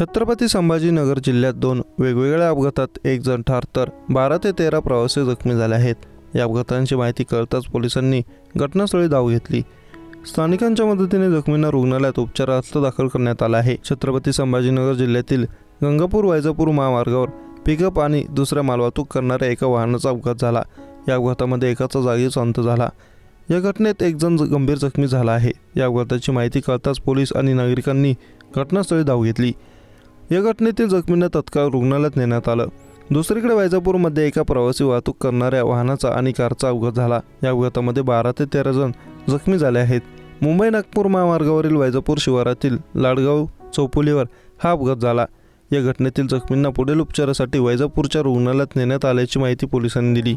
छत्रपती संभाजीनगर जिल्ह्यात दोन वेगवेगळ्या अपघातात एक जण ठार तर बारा ते तेरा प्रवासी जखमी झाले आहेत. या अपघातांची माहिती कळताच पोलिसांनी घटनास्थळी धाव घेतली. स्थानिकांच्या मदतीने जखमींना रुग्णालयात उपचारार्थ दाखल करण्यात आला आहे. छत्रपती संभाजीनगर जिल्ह्यातील गंगापूर वैजापूर महामार्गावर पिकअप आणि दुसऱ्या मालवाहतूक करणाऱ्या एका वाहनाचा अपघात झाला. या अपघातामध्ये एकाचा जागीच अंत झाला. या घटनेत एक जण गंभीर जखमी झाला आहे. या अपघाताची माहिती कळताच पोलीस आणि नागरिकांनी घटनास्थळी धाव घेतली. या घटनेतील जखमींना तत्काळ रुग्णालयात नेण्यात आलं. दुसरीकडे वैजापूरमध्ये एका प्रवासी वाहतूक करणाऱ्या वाहनाचा आणि कारचा अपघात झाला. या अपघातामध्ये बारा ते तेरा जण जखमी झाले आहेत. मुंबई नागपूर महामार्गावरील वैजापूर शिवारातील लाडगाव चौपुलीवर हा अपघात झाला. या घटनेतील जखमींना पुढील उपचारासाठी वैजापूरच्या रुग्णालयात नेण्यात आल्याची माहिती पोलिसांनी दिली.